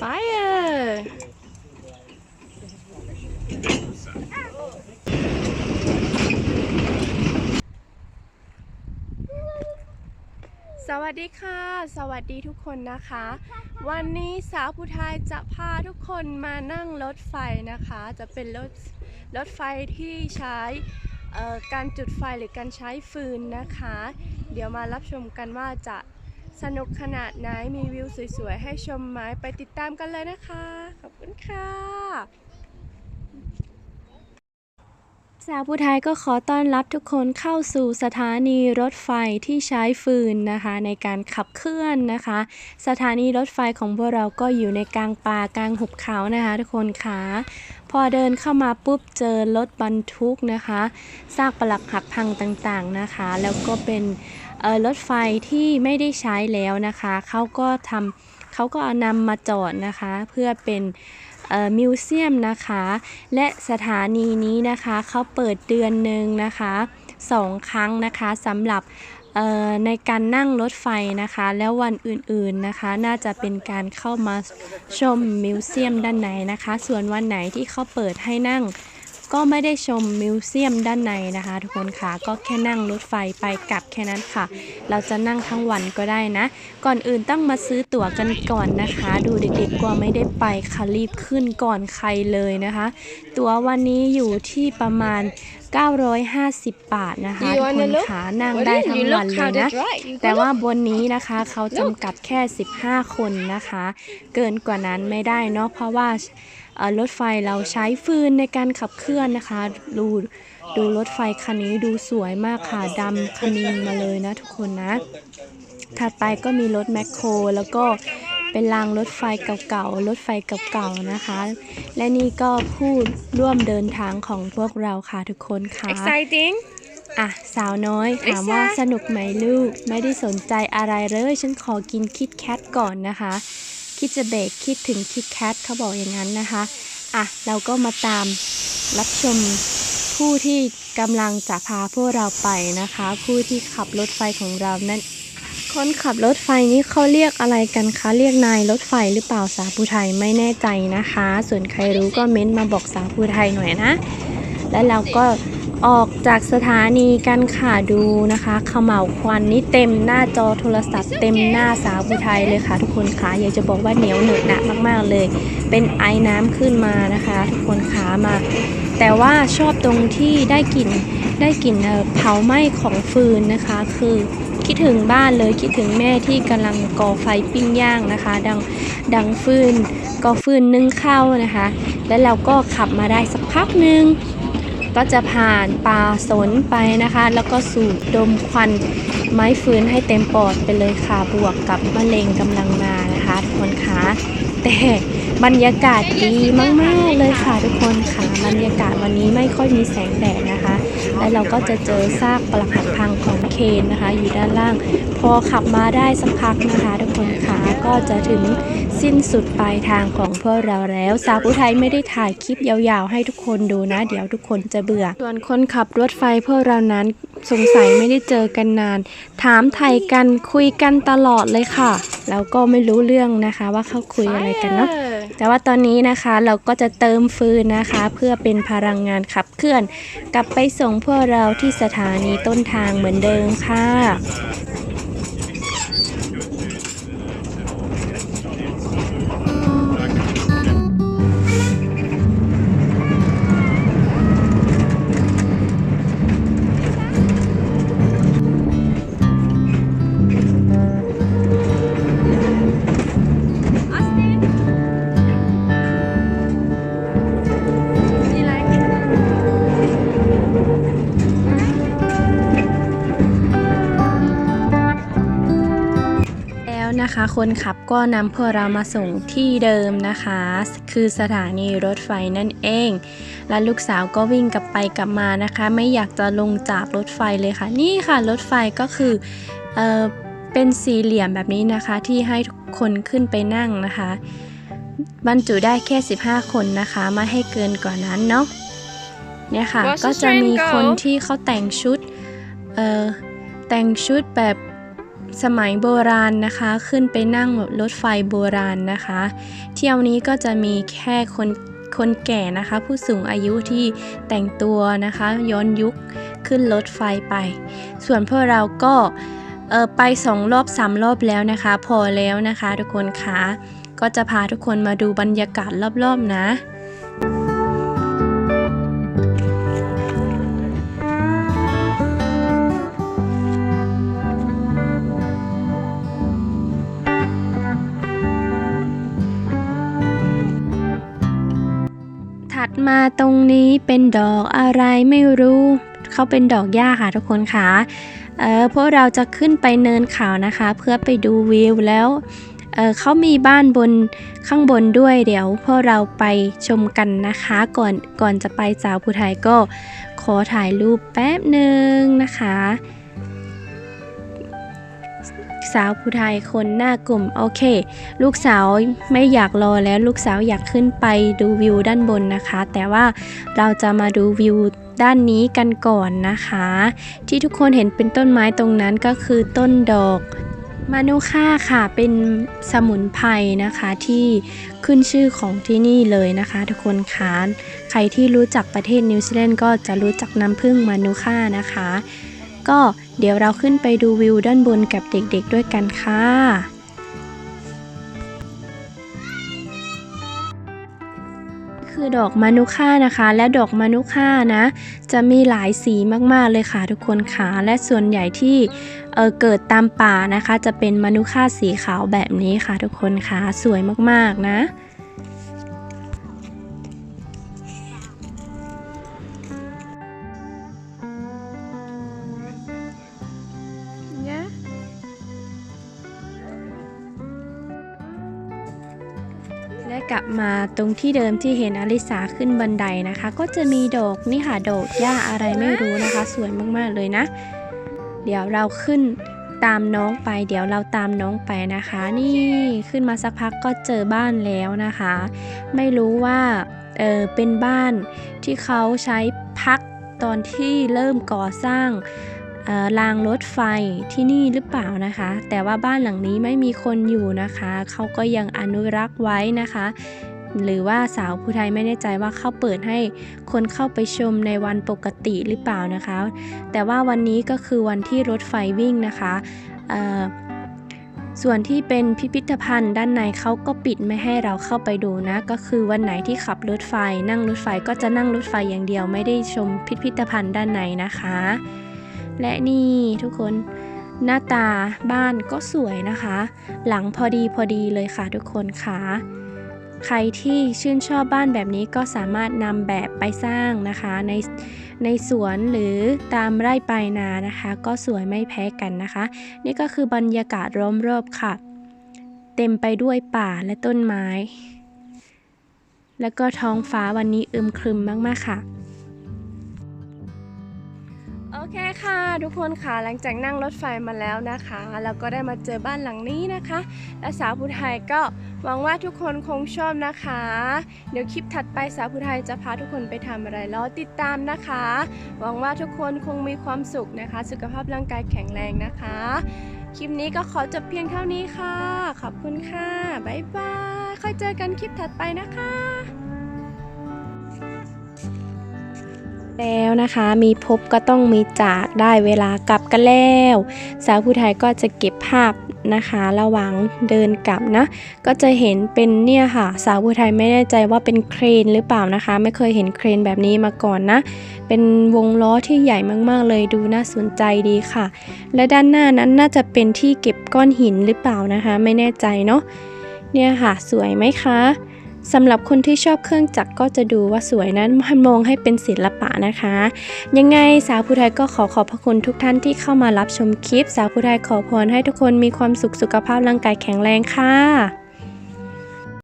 Fire สวัสดีค่ะ สวัสดีทุกคนนะคะ วันนี้สาวผู้ไทยจะพาทุกคนมานั่งรถไฟนะคะ จะเป็นรถรถไฟที่ใช้การจุดไฟหรือการใช้ฟืนนะคะ เดี๋ยวมารับชมกันว่าจะ สนุกขนาดไหนมีวิวสวยๆ ให้ชมไหมไปติดตามกันเลยนะคะ ขอบคุณค่ะสาวผู้ไทยก็ขอต้อนรับทุกคนเข้าสู่สถานีรถไฟที่ใช้ฟืนนะคะ ในการขับเคลื่อนนะคะ สถานีรถไฟของพวกเราก็อยู่ในกลางป่ากลางหุบเขานะคะ ทุกคนค่ะพอเดินเข้ามาปุ๊บเจอรถบรรทุกนะคะซากปลักหักพังต่างๆนะคะ แล้วก็เป็น รถไฟที่ไม่ได้ใช้แล้วนะคะเขาก็ทำเขาก็นำมาจอดนะคะ เพื่อเป็นมิวเซียมนะคะ และสถานีนี้นะคะเขาเปิดเดือนหนึ่งนะคะสองครั้งนะคะสำหรับในการนั่งรถไฟนะคะ แล้ววันอื่นๆนะคะ น่าจะเป็นการเข้ามาชมมิวเซียมด้านในนะคะ ส่วนวันไหนที่เขาเปิดให้นั่ง ก็ไม่ได้ชมมิวเซียมด้านในนะคะ ทุกคนค่ะก็แค่นั่งรถไฟไปกลับแค่นั้นค่ะ เราจะนั่งทั้งวันก็ได้นะ ก่อนอื่นต้องมาซื้อตั๋วกันก่อนนะคะ ดูเด็กๆก็ไม่ได้ไปค่ะรีบขึ้นก่อนใครเลยนะคะ ตั๋ววันนี้อยู่ที่ประมาณ 950 บาทนะคะ Do ทุ you ก wanna คน look? ขานั่ง What ได้ is- ทั้ง you วัน look เล how ย to นะ drive. You แต่ go ว่า look. บนนี้นะคะเขาจำกัดแค่ 15 คนนะคะ เกินกว่านั้นไม่ได้เนาะเพราะว่าเอ่อ รถไฟเราใช้ฟืนในการขับเคลื่อนนะคะ ดูดูรถไฟคันนี้ดูสวยมากค่ะดำคณินมาเลยนะทุกคนนะ ถัดไปก็มีรถแมคโคร แล้วก็เป็นรางรถไฟเก่าๆรถไฟเก่าๆนะคะ และนี่ก็ผู้ร่วมเดินทางของพวกเราค่ะทุกคนค่ะ Exciting. อะ สาวน้อยถาม Lisa ว่าสนุกไหมลูก ไม่ได้สนใจอะไรเลย ฉันขอกินคิดแคทก่อนนะคะ คิดจะเบรกคิดถึงคิดแคทเขาบอกอย่างนั้นนะคะ อะ เราก็มาตามรับชมผู้ที่กำลังจะพาพวกเราไปนะคะ ผู้ที่ขับรถไฟของเรานั่นคนขับรถไฟนี้เขาเรียกอะไรกันคะ เรียกนายรถไฟหรือเปล่าสาวพูไทยไม่แน่ใจนะคะ ส่วนใครรู้ก็เม้นต์มาบอกสาวพูไทยหน่อยนะ แล้วเราก็ ออกจากสถานีกันค่ะดูนะคะขม่าวควันนี่เต็มหน้าจอโทรศัพท์เต็มหน้าสาวผู้ไทยเลยค่ะ ทุกคนคะอยากจะบอกว่าเหนียวเหนอะหนะมาก ๆเลย เป็นไอ้น้ำขึ้นมานะคะ ทุกคนขามา แต่ว่าชอบตรงที่ได้กลิ่นได้กลิ่นเผาไหม้ของฟืนนะคะ คือคิดถึงบ้านเลยคิดถึงแม่ที่กำลังก่อไฟปิ้งย่างนะคะ ดังดังฟืนก่อฟืนนึ่งข้าวนะคะ แล้วเราก็ขับมาได้สักพักหนึ่ง ก็จะผ่านป่าสนไปนะคะ แล้วก็สูดดมควันไม้ฟืนให้เต็มปอดไปเลยค่ะ บวกกับมะเร็งกำลังมานะคะทุกคนคะแต่บรรยากาศดีมากๆเลยค่ะทุกคนค่ะ บรรยากาศวันนี้ไม่ค่อยมีแสงแดดนะคะ และเราก็จะเจอซากปรักหักพังของเคนนะคะ อยู่ด้านล่าง พอขับมาได้สักพักนะคะ ทุกคนค่ะก็จะถึง สิ้นสุดปลายทางของพวกเราแล้ว สาวผู้ไทยไม่ได้ถ่ายคลิปยาวๆ ให้ทุกคนดูนะ เดี๋ยวทุกคนจะเบื่อ ส่วนคนขับรถไฟพวกเรานั้นสงสัยไม่ได้เจอกันนาน ถามไทยกันคุยกันตลอดเลยค่ะ แล้วก็ไม่รู้เรื่องนะคะว่าเขาคุยอะไรกันเนาะแต่ว่าตอนนี้นะคะเราก็จะเติมฟืนนะคะ เพื่อเป็นพลังงานขับเคลื่อน กลับไปส่งพวกเราที่สถานีต้นทางเหมือนเดิมค่ะ นะคะ คนขับก็นำพวกเรามาส่งที่เดิมนะคะ คือสถานีรถไฟนั่นเอง และลูกสาวก็วิ่งกลับไปกลับมานะคะ ไม่อยากจะลงจากรถไฟเลยค่ะ นี่ค่ะรถไฟก็คือเออเป็นสี่เหลี่ยมแบบนี้นะคะ ที่ให้ทุกคนขึ้นไปนั่งนะคะ บรรจุได้แค่ 15 คนนะคะ ไม่ให้เกินกว่านั้นเนาะเนี่ยค่ะ What's the ก็จะมี train go? คนที่เขาแต่งชุดเออแต่งชุดแบบ สมัยโบราณนะคะ ขึ้นไปนั่งรถไฟโบราณนะคะ เที่ยวนี้ก็จะมีแค่คนคนแก่นะคะ ผู้สูงอายุที่แต่งตัวนะคะ ย้อนยุคขึ้นรถไฟไป ส่วนพวกเราก็เออไปสองรอบสามรอบแล้วนะคะ พอแล้วนะคะ ทุกคนคะก็จะพาทุกคนมาดูบรรยากาศรอบๆนะ มาตรงนี้เป็นดอกอะไรไม่รู้เขาเป็นดอกหญ้าค่ะทุกคนค่ะเออพวกเราจะขึ้นไปเนินเขานะคะ เพื่อไปดูวิวแล้วเออเขามีบ้านบนข้างบนด้วยเดี๋ยวพวกเราไปชมกันนะคะก่อนก่อนจะไปสาวผู้ไทยก็ขอถ่ายรูปแป๊บหนึ่งนะคะ สาวผู้ไทยคนหน้ากลุ่มโอเค ลูกสาวไม่อยากรอแล้วลูกสาวอยากขึ้นไปดูวิวด้านบนนะคะ แต่ว่าเราจะมาดูวิวด้านนี้กันก่อนนะคะ ที่ทุกคนเห็นเป็นต้นไม้ตรงนั้นก็คือต้นดอกมานุค่าค่ะเป็นสมุนไพรนะคะที่ขึ้นชื่อของที่นี่เลยนะคะ ทุกคนคะใครที่รู้จักประเทศนิวซีแลนด์ก็จะรู้จักน้ำผึ้งมานุค่านะคะ ก็ เดี๋ยวเราขึ้นไปดูวิวด้านบนกับเด็กๆด้วยกันค่ะคือดอกมานุค่านะคะ และดอกมานุค่านะ จะมีหลายสีมากๆเลยค่ะทุกคนค่ะและส่วนใหญ่ที่เออเกิดตามป่านะคะ จะเป็นมานุค่าสีขาวแบบนี้ค่ะทุกคนค่ะสวยมากๆนะ กลับมาตรงที่เดิมที่เห็นอลิสาขึ้นบันไดนะคะ ก็จะมีดอกนี่ค่ะดอกหญ้าอะไรไม่รู้นะคะ สวยมากๆเลยนะ เดี๋ยวเราขึ้นตามน้องไป เดี๋ยวเราตามน้องไปนะคะ นี่ขึ้นมาสักพักก็เจอบ้านแล้วนะคะ ไม่รู้ว่าเออเป็นบ้านที่เขาใช้พักตอนที่เริ่มก่อสร้าง รางรถไฟที่นี่หรือเปล่านะคะ แต่ว่าบ้านหลังนี้ไม่มีคนอยู่นะคะเขาก็ยังอนุรักษ์ไว้นะคะ หรือว่าสาวผู้ไทยไม่แน่ใจว่าเขาเปิดให้คนเข้าไปชมในวันปกติหรือเปล่านะคะ แต่ว่าวันนี้ก็คือวันที่รถไฟวิ่งนะคะส่วนที่เป็นพิพิธภัณฑ์ด้านในเขาก็ปิดไม่ให้เราเข้าไปดูนะ ก็คือวันไหนที่ขับรถไฟ นั่งรถไฟก็จะนั่งรถไฟอย่างเดียวไม่ได้ชมพิพิธภัณฑ์ด้านในนะคะ และนี่ทุกคนหน้าตาบ้านก็สวยนะคะ หลังพอดีพอดีเลยค่ะทุกคนค่ะใครที่ชื่นชอบบ้านแบบนี้ก็สามารถนำแบบไปสร้างนะคะในในสวนหรือตามไร่ปลายนานะคะ ก็สวยไม่แพ้กันนะคะ นี่ก็คือบรรยากาศล้อมรอบค่ะ เต็มไปด้วยป่าและต้นไม้ แล้วก็ท้องฟ้าวันนี้อึมครึมมากๆค่ะ เคค่ะทุกคนค่ะหลังจากนั่งรถไฟมาแล้วนะคะเราก็ได้มาเจอบ้านหลังนี้นะคะและสาวผู้ไทยก็หวังว่าทุกคนคงชอบนะคะ เดี๋ยวคลิปถัดไปสาวผู้ไทยจะพาทุกคนไปทำอะไรรอติดตามนะคะ หวังว่าทุกคนคงมีความสุขนะคะ สุขภาพร่างกายแข็งแรงนะคะ คลิปนี้ก็ขอจบเพียงเท่านี้ค่ะ ขอบคุณค่ะบ๊ายบายค่อยเจอกันคลิปถัดไปนะคะ แล้วนะคะมีพบก็ต้องมีจากได้เวลากลับกันแล้ว สาวผู้ไทยก็จะเก็บภาพนะคะระหว่างเดินกลับนะ ก็จะเห็นเป็นเนี่ยค่ะ สาวผู้ไทยไม่แน่ใจว่าเป็นเครนหรือเปล่านะคะ ไม่เคยเห็นเครนแบบนี้มาก่อนนะ เป็นวงล้อที่ใหญ่มากๆเลยดูน่าสนใจดีค่ะ และด้านหน้านั้นน่าจะเป็นที่เก็บก้อนหินหรือเปล่านะคะ ไม่แน่ใจเนาะเนี่ยค่ะ สวยไหมคะ สำหรับคนที่ชอบเครื่องจักรก็จะดูว่าสวยนั้นมองให้เป็นศิลปะนะคะ ยังไงสาวผู้ไทยก็ขอขอบพระคุณทุกท่านที่เข้ามารับชมคลิป สาวผู้ไทยขอพรให้ทุกคนมีความสุขสุขภาพร่างกายแข็งแรงค่ะ